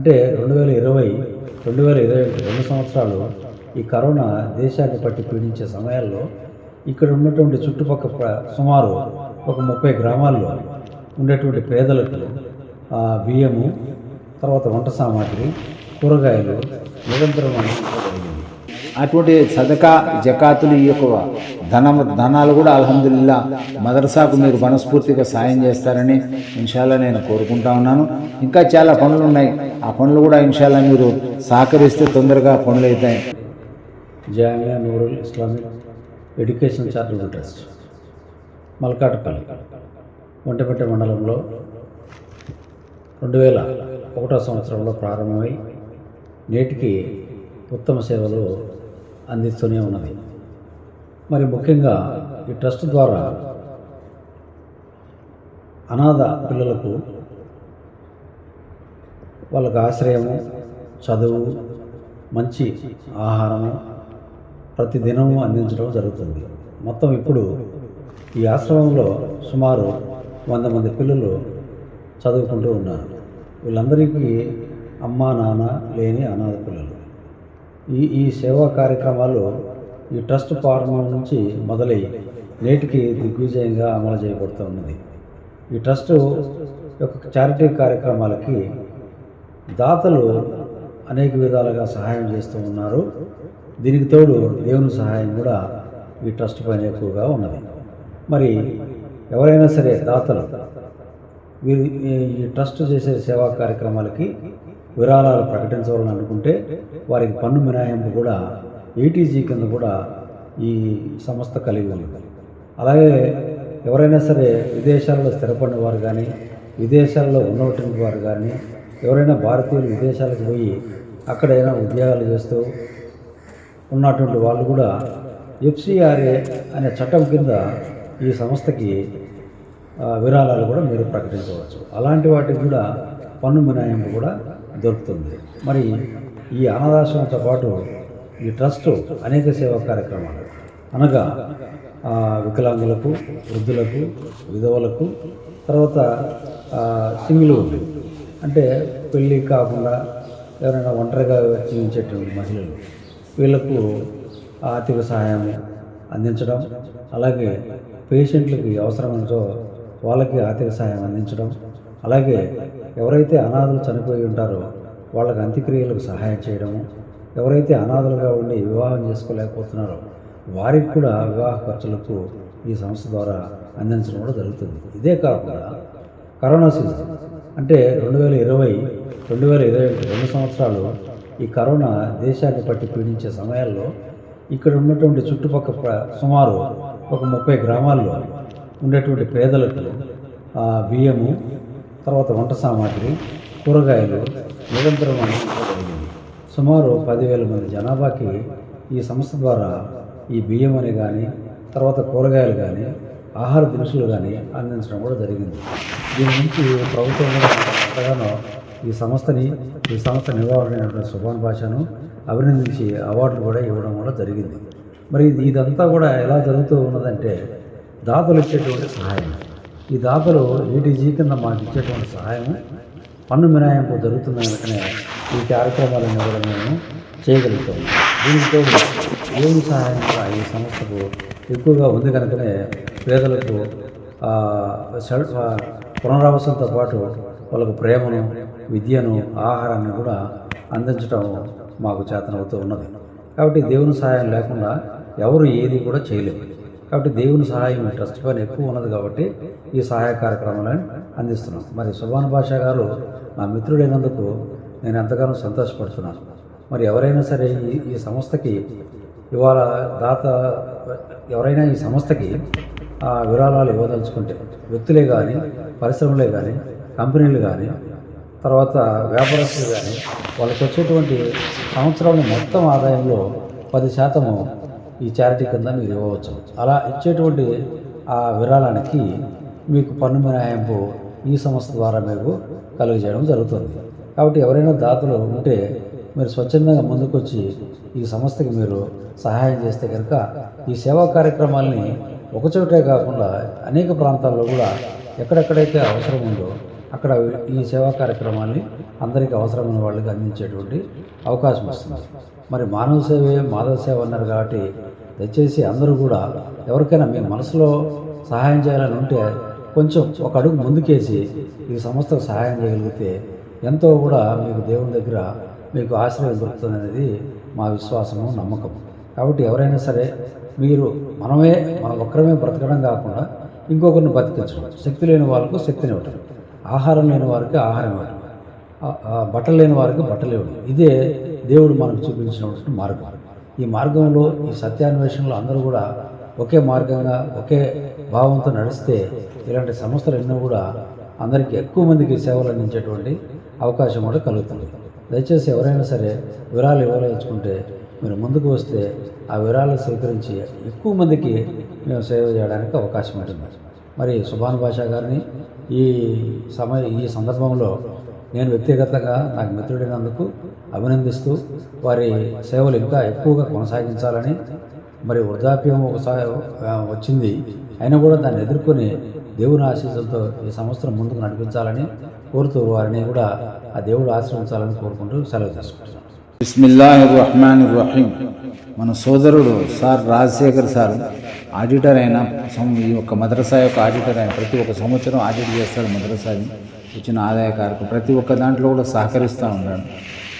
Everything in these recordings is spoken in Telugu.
అంటే రెండు వేల ఇరవై రెండు వేల ఇరవై ఒకటి రెండు సంవత్సరాలు ఈ కరోనా దేశాన్ని పట్టి పీడించే సమయాల్లో ఇక్కడ ఉన్నటువంటి చుట్టుపక్కల సుమారు ఒక ముప్పై గ్రామాల్లో ఉండేటువంటి పేదలకు బియ్యము తర్వాత వంట సామాగ్రి కూరగాయలు నిరంతరం అందించడం అటువంటి సదకా జకాతులు ఈ యొక్క ధనం ధనాలు కూడా అల్హమ్దుల్లా మదర్సాకు మీరు మనస్ఫూర్తిగా సాయం చేస్తారని ఇన్షాల్లా నేను కోరుకుంటా ఉన్నాను. ఇంకా చాలా పనులు ఉన్నాయి. ఆ పనులు కూడా ఇన్షాల్లా మీరు సహకరిస్తే తొందరగా పనులు అవుతాయి. Jamia Noorul Islamic education charitable trust Malkatapalli ఒంటపెట్ట మండలంలో రెండు వేల ఒకటో సంవత్సరంలో ప్రారంభమై నేటికి ఉత్తమ సేవలు అందిస్తూనే ఉన్నది. మరి ముఖ్యంగా ఈ ట్రస్ట్ ద్వారా అనాథ పిల్లలకు వాళ్ళకు ఆశ్రయము చదువు మంచి ఆహారము ప్రతిదినము అందించడం జరుగుతుంది. మొత్తం ఇప్పుడు ఈ ఆశ్రమంలో సుమారు వంద మంది పిల్లలు చదువుకుంటూ ఉన్నారు. వీళ్ళందరికీ అమ్మా నాన్న లేని అనాథ పిల్లలు. ఈ ఈ సేవా కార్యక్రమాలు ఈ ట్రస్ట్ ప్రారంభం నుంచి మొదలై నేటికి దిగ్విజయంగా అమలు చేయబడుతూ ఉన్నది. ఈ ట్రస్ట్ యొక్క చారిటీ కార్యక్రమాలకి దాతలు అనేక విధాలుగా సహాయం చేస్తూ ఉన్నారు. దీనికి తోడు దేవుని సహాయం కూడా ఈ ట్రస్ట్ పైన ఎక్కువగా ఉన్నది. మరి ఎవరైనా సరే దాతలు వీరు ఈ ట్రస్ట్ చేసే సేవా కార్యక్రమాలకి విరాళాలు ప్రకటించవాలని అనుకుంటే వారికి పన్ను మినహాయింపు కూడా ఏటీజీ కింద కూడా ఈ సంస్థ కలిగి ఉంది అలాగే ఎవరైనా సరే విదేశాల్లో స్థిరపడిన వారు కానీ విదేశాల్లో ఉన్నటువంటి వారు కానీ ఎవరైనా భారతీయులు విదేశాలకు పోయి అక్కడైనా ఉద్యోగాలు చేస్తూ ఉన్నటువంటి వాళ్ళు కూడా ఎఫ్సిఆర్ఏ అనే చట్టం కింద ఈ సంస్థకి విరాళాలు కూడా మీరు ప్రకటించవచ్చు. అలాంటి వాటికి కూడా పన్ను మినహాయింపు కూడా దొరుకుతుంది. మరి ఈ అనాథాశ్రమంతో పాటు ఈ ట్రస్ట్ అనేక సేవా కార్యక్రమాలు. అనగా వికలాంగులకు వృద్ధులకు విధవలకు తర్వాత సింగిల్ ఉమెన్ అంటే పెళ్ళి కాకుండా ఎవరైనా ఒంటరిగా జీవించేటువంటి మహిళలు వీళ్ళకు ఆర్థిక సహాయం అందించడం అలాగే పేషెంట్లకి అవసరమైనతో వాళ్ళకి ఆర్థిక సహాయం అందించడం అలాగే ఎవరైతే అనాథలు చనిపోయి ఉంటారో వాళ్ళకి అంత్యక్రియలకు సహాయం చేయడము ఎవరైతే అనాథలుగా ఉండి వివాహం చేసుకోలేకపోతున్నారో వారికి కూడా వివాహ ఖర్చులకు ఈ సంస్థ ద్వారా అందించడం కూడా జరుగుతుంది. ఇదే కాకుండా కరోనా సీజన్ అంటే రెండు వేల ఇరవై రెండు వేల ఇరవై ఒకటి రెండు సంవత్సరాలు ఈ కరోనా దేశాన్ని పట్టి పీడించే సమయాల్లో ఇక్కడ ఉన్నటువంటి చుట్టుపక్కల సుమారు ఒక ముప్పై గ్రామాల్లో ఉండేటువంటి పేదలకు బియ్యము తర్వాత వంట సామాగ్రి కూరగాయలు నిరంతరం జరిగింది సుమారు పదివేల మంది జనాభాకి ఈ సంస్థ ద్వారా ఈ బియ్యం అని కానీ తర్వాత కూరగాయలు కానీ ఆహార దినుసులు కానీ అందించడం కూడా జరిగింది. దీని నుంచి ప్రభుత్వం ఎంతగానో ఈ సంస్థని ఈ సంస్థ నిర్వహణ సుభాన్ భాషను అభినందించి అవార్డులు కూడా ఇవ్వడం కూడా జరిగింది. మరి ఇదంతా కూడా ఎలా జరుగుతూ ఉన్నదంటే దాతలు ఇచ్చేటువంటి సహాయం. ఈ దాతలు ఈటీజీ కింద మాకు ఇచ్చేటువంటి సహాయం పన్ను మినహాయింపు జరుగుతున్న వెంటనే ఈ కార్యక్రమాలను కూడా మేము చేయగలుగుతాము దీనితో తోడు దేవుని సహాయం కూడా ఈ సంస్థకు ఎక్కువగా ఉంది కనుకనే పేదలకు ఆ, పునరావాసంతో పాటు వాళ్ళకు ప్రేమను విద్యను ఆహారాన్ని కూడా అందించడం మాకు చేతనవుతూ ఉన్నది. కాబట్టి దేవుని సహాయం లేకుండా ఎవరు ఏది కూడా చేయలేము కాబట్టి దేవుని సహాయం ట్రస్ట్ పైన ఎక్కువ ఉన్నది కాబట్టి ఈ సహాయ కార్యక్రమాలను అందిస్తున్నాం. మరి సుభాన్ భాష గారు నా మిత్రుడైనందుకు నేను ఎంతగానో సంతోషపడుతున్నాను. మరి ఎవరైనా సరే ఈ ఈ సంస్థకి ఇవాళ దాత ఎవరైనా ఈ సంస్థకి ఆ విరాళాలు ఇవ్వదలుచుకుంటే వ్యక్తులే కానీ పరిశ్రమలే కానీ కంపెనీలు కానీ తర్వాత వ్యాపారస్తులు కానీ వాళ్ళకి వచ్చేటువంటి సంవత్సరంలో మొత్తం ఆదాయంలో పది శాతము ఈ చారిటీ కింద మీరు ఇవ్వవచ్చు. అలా ఇచ్చేటువంటి ఆ విరాళానికి మీకు పన్ను మినహాయింపు ఈ సంస్థ ద్వారా మీకు కలుగజేయడం జరుగుతుంది. కాబట్టి ఎవరైనా దాతలు ఉంటే మీరు స్వచ్ఛందంగా ముందుకొచ్చి ఈ సంస్థకి మీరు సహాయం చేస్తే కనుక ఈ సేవా కార్యక్రమాల్ని ఒకచోటే కాకుండా అనేక ప్రాంతాల్లో కూడా ఎక్కడెక్కడైతే అవసరం ఉందో అక్కడ ఈ సేవా కార్యక్రమాల్ని అందరికీ అవసరమైన వాళ్ళకి అందించేటువంటి అవకాశం వస్తుంది. మరి మానవ సేవే మాధవ సేవ అన్నారు కాబట్టి దయచేసి అందరూ కూడా ఎవరికైనా మీ మనసులో సహాయం చేయాలని ఉంటే కొంచెం ఒక అడుగు ముందుకేసి ఈ సంస్థకు సహాయం చేయగలిగితే ఎంతో కూడా మీకు దేవుని దగ్గర మీకు ఆశ్రయం దొరుకుతుంది అనేది మా విశ్వాసము నమ్మకం కాబట్టి ఎవరైనా సరే మీరు మనమే మన ఒక్కరమే బ్రతకడం కాకుండా ఇంకొకరిని బతికించడం శక్తి లేని వాళ్ళకు శక్తిని ఇవ్వటం. ఆహారం లేని వారికి ఆహారం ఇవ్వటం. బట్టలు లేని వారికి బట్టలు ఇవ్వడం ఇదే దేవుడు మనకు చూపించినటువంటి మార్గం. ఈ మార్గంలో ఈ సత్యాన్వేషణలో అందరూ కూడా ఒకే మార్గంగా ఒకే భావంతో నడిస్తే ఇలాంటి సంస్థలు ఎన్నో కూడా అందరికీ ఎక్కువ మందికి సేవలు అందించేటువంటి అవకాశం కూడా కలుగుతుంది. దయచేసి ఎవరైనా సరే వివరాలు ఇవ్వదలుచుకుంటే మీరు ముందుకు వస్తే ఆ వివరాలు స్వీకరించి ఎక్కువ మందికి మేము సేవ చేయడానికి అవకాశం ఉంటుంది. మరి సుభాన్ బాషా గారిని ఈ సమయ ఈ సందర్భంలో నేను వ్యక్తిగతంగా నాకు మిత్రుడైనందుకు అభినందిస్తూ వారి సేవలు ఇంకా ఎక్కువగా కొనసాగించాలని మరి వృద్ధాప్యం ఒకసారి వచ్చింది. అయినా కూడా దాన్ని ఎదుర్కొని దేవుని ఆశీస్సులతో ఈ సంవత్సరం ముందుకు నడిపించాలని కోరుతూ వారిని కూడా ఆ దేవుడు ఆశ్రయించాలని కోరుకుంటూ సెలవు తీసుకుంటున్నాను బిస్మిల్లాహి రహమాన్ రహీం మన సోదరుడు సార్ రాజశేఖర్ సార్ ఆడిటర్ అయిన ఈ యొక్క మద్రసా యొక్క ఆడిటర్ అయిన ప్రతి ఒక్క సంవత్సరం ఆడిట్ చేస్తాడు మద్రసాని. వచ్చిన ఆదాయ కారకం ప్రతి ఒక్క దాంట్లో కూడా సహకరిస్తూ ఉన్నాడు.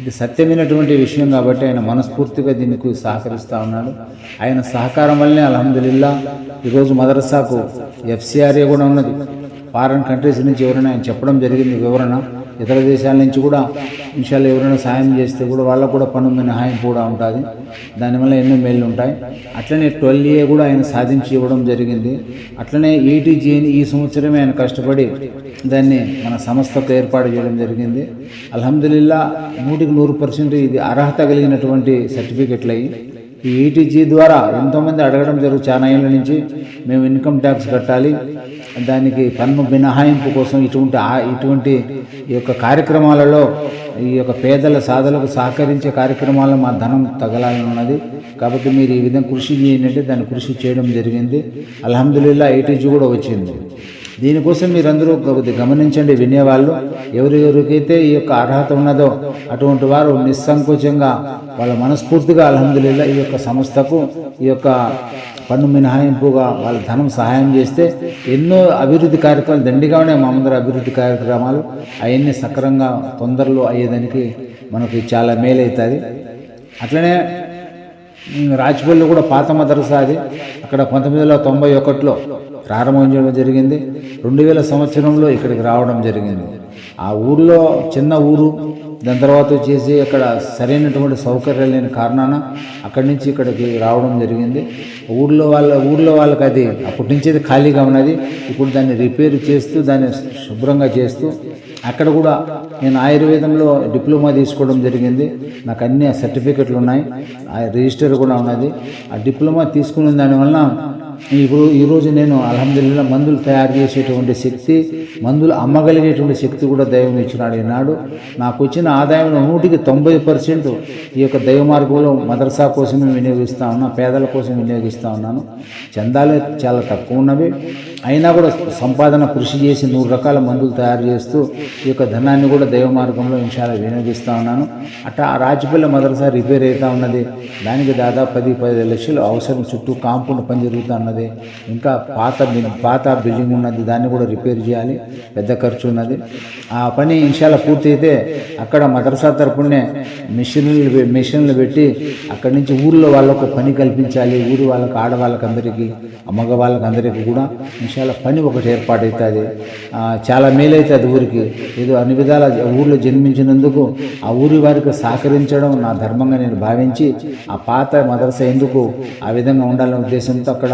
ఇది సత్యమైనటువంటి విషయం కాబట్టి ఆయన మనస్ఫూర్తిగా దీనికి సహకరిస్తూ ఉన్నాడు. ఆయన సహకారం వల్లనే అల్హమ్దులిల్లా ఈరోజు మదరసాకు ఎఫ్సిఆర్ఏ కూడా ఉన్నది. ఫారెన్ కంట్రీస్ నుంచి ఎవరైనా ఆయన చెప్పడం జరిగింది వివరణ. ఇతర దేశాల నుంచి కూడా విషయాలు ఎవరైనా సాయం చేస్తే కూడా వాళ్ళకు కూడా పన్ను మినహాయింపు కూడా ఉంటుంది. దానివల్ల ఎన్నో మేళ్ళు ఉంటాయి. అట్లనే ట్వెల్వ్ ఏ కూడా ఆయన సాధించి ఇవ్వడం జరిగింది. అట్లనే ఈటీజీని ఈ సంవత్సరమే ఆయన కష్టపడి దాన్ని మన సంస్థకు ఏర్పాటు చేయడం జరిగింది. అల్హమ్దుల్లా నూటికి నూరు పర్సెంట్ ఇది అర్హత కలిగినటువంటి సర్టిఫికెట్లు అయ్యి ఈ ఈటీజీ ద్వారా ఎంతోమంది అడగడం జరుగుతుంది. చాలా ఏళ్ళ నుంచి మేము ఇన్కమ్ ట్యాక్స్ కట్టాలి. దానికి పన్ను మినహాయింపు కోసం ఇటువంటి ఇటువంటి ఈ యొక్క కార్యక్రమాలలో ఈ యొక్క పేదల సాధలకు సహకరించే కార్యక్రమాల్లో మా ధనం తగలాలని ఉన్నది కాబట్టి మీరు ఈ విధంగా కృషి చేయండి అంటే దాన్ని కృషి చేయడం జరిగింది. అల్హమ్దుల్లా ఈటీజీ కూడా వచ్చింది. దీనికోసం మీరందరూ గమనించండి వినేవాళ్ళు. ఎవరెవరికైతే ఈ యొక్క అర్హత ఉన్నదో అటువంటి వారు నిస్సంకోచంగా వాళ్ళ మనస్ఫూర్తిగా అల్హమ్దుల్లా ఈ యొక్క సంస్థకు ఈ యొక్క పన్ను మినహాయింపుగా వాళ్ళ ధనం సహాయం చేస్తే ఎన్నో అభివృద్ధి కార్యక్రమాలు దండిగా ఉన్నాయి మా ముందర అభివృద్ధి కార్యక్రమాలు అవన్నీ సక్రంగా తొందరలో అయ్యేదానికి మనకి చాలా మేలవుతుంది అట్లనే రాజపల్లి రాజ్పల్లిలో కూడా పాత మదరసా అది. అక్కడ పంతొమ్మిది వందల తొంభై ఒకటిలో ప్రారంభం చేయడం జరిగింది. రెండు వేల సంవత్సరంలో ఇక్కడికి రావడం జరిగింది. ఆ ఊర్లో చిన్న ఊరు దాని తర్వాత వచ్చేసి అక్కడ సరైనటువంటి సౌకర్యాలు లేని కారణాన అక్కడి నుంచి ఇక్కడికి రావడం జరిగింది. ఊర్లో వాళ్ళ ఊర్లో వాళ్ళకి అది అప్పటి నుంచి అది ఖాళీగా ఉన్నది. ఇప్పుడు దాన్ని రిపేర్ చేస్తూ దాన్ని శుభ్రంగా చేస్తూ అక్కడ కూడా నేను ఆయుర్వేదంలో డిప్లొమా తీసుకోవడం జరిగింది. నాకు అన్ని సర్టిఫికెట్లు ఉన్నాయి. ఆ రిజిస్టర్ కూడా ఉన్నది. ఆ డిప్లొమా తీసుకున్న దానివల్ల ఇప్పుడు ఈరోజు నేను అల్హమ్దుల్లా మందులు తయారు చేసేటువంటి శక్తి మందులు అమ్మగలిగేటువంటి శక్తి కూడా దైవం ఇచ్చినాడు ఈనాడు. నాకు వచ్చిన ఆదాయం నూటికి తొంభై పర్సెంట్ ఈ యొక్క దైవ మార్గంలో మదర్సా కోసమే వినియోగిస్తా ఉన్నాను పేదల కోసం వినియోగిస్తా ఉన్నాను. చందాలు చాలా తక్కువ ఉన్నవి. అయినా కూడా సంపాదన కృషి చేసి నూరు రకాల మందులు తయారు చేస్తూ ఈ యొక్క ధనాన్ని కూడా దైవ మార్గంలో విషయాలు వినియోగిస్తూ ఉన్నాను. అట్లా ఆ రాజపల్లి మదరసా రిపేర్ అవుతా ఉన్నది. దానికి దాదాపు పది పదిహేను లక్షలు అవసరం చుట్టూ కాంపౌండ్ పని జరుగుతూ ఉన్నది. ఇంకా పాత పాత బిల్డింగ్ ఉన్నది. దాన్ని కూడా రిపేర్ చేయాలి. పెద్ద ఖర్చు ఉన్నది. ఆ పని ఇన్షాల పూర్తి అయితే అక్కడ మదరసా తరపునే మిషన్లు మిషన్లు పెట్టి అక్కడి నుంచి ఊర్లో వాళ్ళకు పని కల్పించాలి. ఊరు వాళ్ళకి ఆడవాళ్ళకి అందరికీ మగవాళ్ళకి అందరికీ కూడా నిమిషాల పని ఒకటి ఏర్పాటు అవుతుంది చాలా మేలవుతుంది ఊరికి. ఏదో అన్ని విధాల ఊర్లో జన్మించినందుకు ఆ ఊరి వారికి సహకరించడం నా ధర్మంగా నేను భావించి ఆ పాత మదరస ఎందుకు ఆ విధంగా ఉండాలనే ఉద్దేశంతో అక్కడ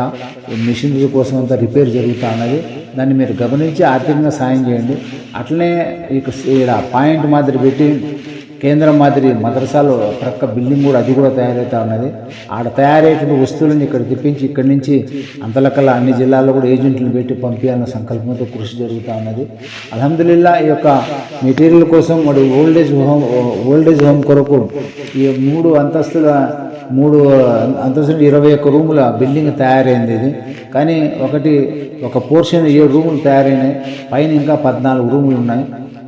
మిషనరీ కోసం అంతా రిపేర్ జరుగుతూ ఉన్నది. దాన్ని మీరు గమనించి ఆర్థికంగా సాయం చేయండి. అట్లనే ఇక ఇక్కడ పాయింట్ మాదిరి పెట్టి కేంద్రం మాదిరి మదరసాలో ప్రక్క బిల్డింగ్ కూడా అది కూడా తయారవుతా ఉన్నది. ఆడ తయారయ్యేటువంటి వస్తువులను ఇక్కడ తెప్పించి ఇక్కడి నుంచి అంతలకల్లా అన్ని జిల్లాల్లో కూడా ఏజెంట్లు పెట్టి పంపించాలన్న సంకల్పంతో కృషి జరుగుతూ ఉన్నది. అల్హమ్దుల్లా ఈ యొక్క మెటీరియల్ కోసం మరి ఓల్డేజ్ హోమ్ ఓల్డేజ్ హోమ్ కొరకు ఈ మూడు అంతస్తుల మూడు అంతస్తులు ఇరవై ఒక్క రూముల బిల్డింగ్ తయారైంది ఇది. కానీ ఒకటి ఒక పోర్షన్ ఏడు రూములు తయారైనాయి పైన ఇంకా పద్నాలుగు రూములు ఉన్నాయి.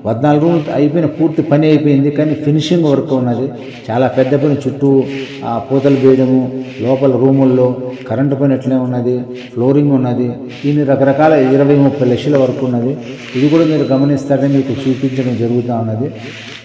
పద్నాలుగు రోజులు అయిపోయిన పూర్తి పని అయిపోయింది. కానీ ఫినిషింగ్ వర్క్ ఉన్నది. చాలా పెద్ద పని చుట్టూ ఆ పూతలు వేయడము లోపల రూముల్లో కరెంటు పని ఎట్లే ఉన్నది. ఫ్లోరింగ్ ఉన్నది. దీని రకరకాల ఇరవై ముప్పై లక్షల వరకు ఉన్నది. ఇది కూడా మీరు గమనిస్తారని మీకు చూపించడం జరుగుతూ ఉన్నది.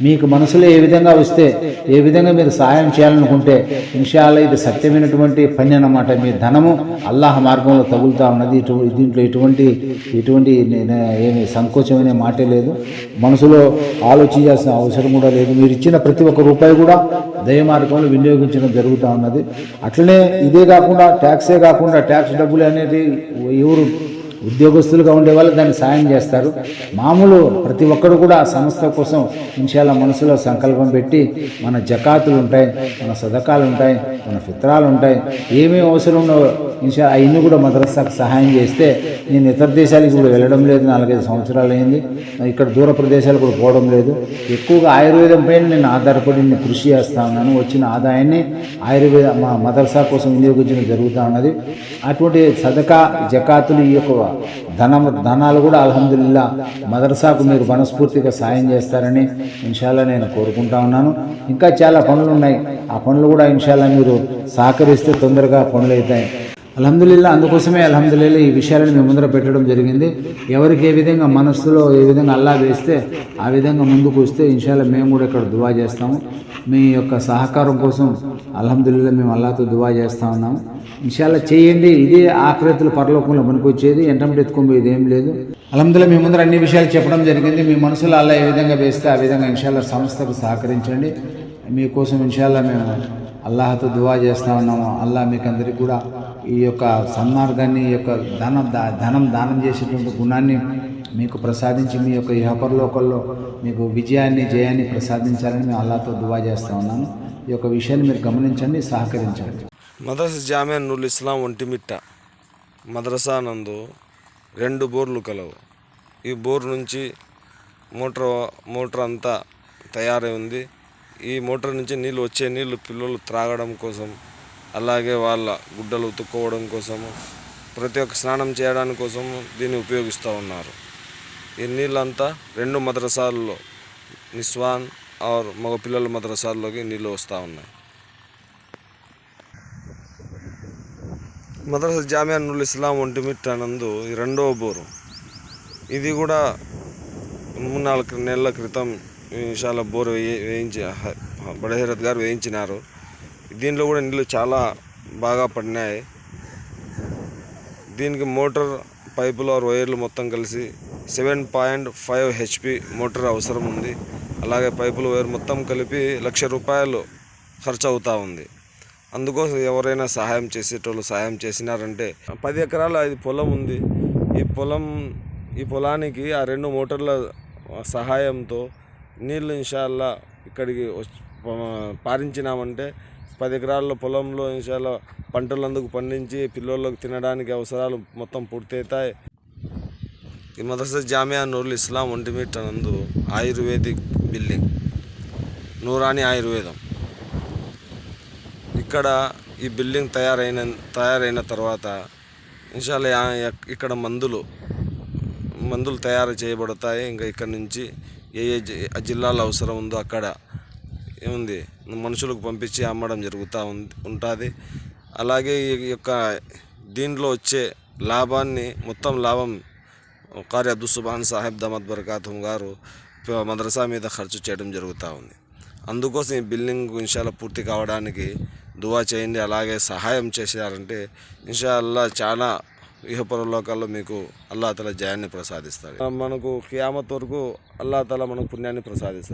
మీకు మనసులో ఏ విధంగా వస్తే ఏ విధంగా మీరు సహాయం చేయాలనుకుంటే ఇన్షాల్లో ఇది సత్యమైనటువంటి పని అన్నమాట. మీ ధనము అల్లాహ్ మార్గంలో తగులుతూ ఉన్నది. ఇటు దీంట్లో ఎటువంటి ఎటువంటి నే- నే- ఏమి మాటే లేదు. మనసులో ఆలోచించాల్సిన అవసరం కూడా లేదు. మీరు ఇచ్చిన ప్రతి ఒక్క రూపాయి కూడా దయ మార్గంలో వినియోగించడం జరుగుతూ ఉన్నది. అట్లనే ఇదే కాకుండా ట్యాక్సే కాకుండా ట్యాక్స్ డబ్బులు అనేది ఎవరు ఉద్యోగస్తులుగా ఉండే వాళ్ళు దాన్ని సాయం చేస్తారు. మామూలు ప్రతి ఒక్కరు కూడా సంస్థ కోసం ఇన్షాల్లా మనసులో సంకల్పం పెట్టి మన జకాతులు ఉంటాయి మన సదకాలు ఉంటాయి మన ఫిత్రాలు ఉంటాయి. ఏమేమి అవసరం ఉన్నో ఇన్షా అవన్నీ కూడా మద్రసాకు సహాయం చేస్తే నేను ఇతర దేశాలకు కూడా వెళ్ళడం లేదు. నాలుగైదు సంవత్సరాలు అయింది. ఇక్కడ దూర ప్రదేశాలు కూడా పోవడం లేదు. ఎక్కువగా ఆయుర్వేదం పైన నేను ఆధారపడి నేను కృషి చేస్తా ఉన్నాను. వచ్చిన ఆదాయాన్ని ఆయుర్వేద మా మదర్సా కోసం వినియోగించడం జరుగుతూ ఉన్నది. అటువంటి సదకా జకాతులు ఈ యొక్క ధనము ధనాలు కూడా అల్హమ్దుల్లా మదర్సాకు మీరు మనస్ఫూర్తిగా సాయం చేస్తారని ఇన్షాల్లా నేను కోరుకుంటా ఉన్నాను. ఇంకా చాలా పనులు ఉన్నాయి. ఆ పనులు కూడా ఇన్షాల్లా మీరు సహకరిస్తే తొందరగా పనులు అవుతాయి. అల్హమ్దుల్లా అందుకోసమే అల్హమ్దుల్లా ఈ విషయాలను మీ ముందర పెట్టడం జరిగింది. ఎవరికి ఏ విధంగా మనస్సులో ఏ విధంగా అల్లా వేస్తే ఆ విధంగా ముందుకు వస్తే ఇన్షాల్లా మేము కూడా ఇక్కడ దువా చేస్తాము. మీ యొక్క సహకారం కోసం అల్హమ్దుల్లా మేము అల్లాతో దువా చేస్తా ఉన్నాము ఇన్షాల్లా చేయండి. ఇదే ఆకృతులు పరలోకంలో పనికొచ్చేది. ఎంటంటే ఇది ఏం లేదు. అల్హమ్దుల్లా మీ ముందర అన్ని విషయాలు చెప్పడం జరిగింది. మీ మనసులో అల్లా ఏ విధంగా వేస్తే ఆ విధంగా ఇన్షాల్లా సంస్థకు సహకరించండి. మీకోసం ఇన్షాల్లా మేము అల్లాహతో దువా చేస్తా ఉన్నాము. అల్లాహ్ మీకు అందరికీ కూడా ఈ యొక్క సన్మార్గాన్ని ఈ యొక్క ధనం దా- ధనం దానం చేసేటువంటి గుణాన్ని మీకు ప్రసాదించి మీ యొక్క ఇహపరలోకల్లో మీకు విజయాన్ని జయాన్ని ప్రసాదించాలని మేము అల్లాతో దువా చేస్తా ఉన్నాను ఈ యొక్క విషయాన్ని మీరు గమనించండి సహకరించండి. మదర్సా జామియా నుల్ ఇస్లాం ఒంటిమిట్ట మదరసా నందు రెండు బోర్లు కలవు. ఈ బోర్ నుంచి మోటార్ మోటార్ అంతా తయారై ఉంది. ఈ మోటార్ నుంచి నీళ్ళు వచ్చే నీళ్ళు పిల్లలు త్రాగడం కోసం అలాగే వాళ్ళ గుడ్డలు ఉతుక్కోవడం కోసము ప్రతి ఒక్క స్నానం చేయడానికి కోసం దీన్ని ఉపయోగిస్తూ ఉన్నారు. ఈ నీళ్ళంతా రెండు మద్రసాల్లో నిస్వాన్ ఆర్ మగ పిల్లల మద్రసాల్లోకి నీళ్ళు వస్తూ ఉన్నాయి. మద్రసా జామియా నుల్ ఇస్లాం ఒంటిమిట్ట నందు ఈ రెండవ బోరు. ఇది కూడా మూడు నాలుగు నెలల క్రితం విశాల బోరు వేయి వేయించి హ- బడహీరత్ గారు వేయించినారు. దీనిలో కూడా నీళ్ళు చాలా బాగా పడినాయి. దీనికి మోటార్ పైపులు వైర్లు మొత్తం కలిసి seven point five HP motor అవసరం ఉంది. అలాగే పైపులు వైర్ మొత్తం కలిపి లక్ష రూపాయలు ఖర్చు అవుతూ ఉంది. అందుకోసం ఎవరైనా సహాయం చేసేటోళ్ళు సహాయం చేసినారంటే పది ఎకరాల ఇది పొలం ఉంది. ఈ పొలం ఈ పొలానికి ఆ రెండు మోటార్ల సహాయంతో నీళ్ళు ఇన్షాల్లా ఇక్కడికి పారించినామంటే పది ఎకరాల పొలంలో ఇన్షాల్లా పంటలందుకు పండించి పిల్లలకు తినడానికి అవసరాలు మొత్తం పూర్తవుతాయి. ఈ మదర్సా జామియా నూరుల్ ఇస్లాం ఒంటిమిట్ట నందు ఆయుర్వేదిక్ బిల్డింగ్ నూరాని ఆయుర్వేదం. ఇక్కడ ఈ బిల్డింగ్ తయారైన తయారైన తర్వాత ఇన్షాల్లా ఇక్కడ మందులు మందులు తయారు చేయబడతాయి. ఇంకా ఇక్కడ నుంచి ఏ ఏ జి- జిల్లాలో అవసరం ఉందో అక్కడ ఏముంది? మనుషులకు పంపించి అమ్మడం జరుగుతూ ఉంటుంది. అలాగే ఈ యొక్క దీనిలో వచ్చే లాభాన్ని మొత్తం లాభం కార్య అబ్దుల్ సాహెబ్ దమద్ బర్కాతుం గారు మద్రసా మీద ఖర్చు చేయడం జరుగుతూ ఉంది. అందుకోసం ఈ బిల్డింగ్ ఇన్షాల్లా పూర్తి కావడానికి దువా చేయండి. అలాగే సహాయం చేశారంటే ఇన్షాల్లా చాలా ఇహపరలోకాల్లో మీకు అల్లా తల జయాన్ని ప్రసాదిస్తాడు. మనకు క్యామత్ వరకు అల్లా తల మనకు పుణ్యాన్ని ప్రసాదిస్తాడు.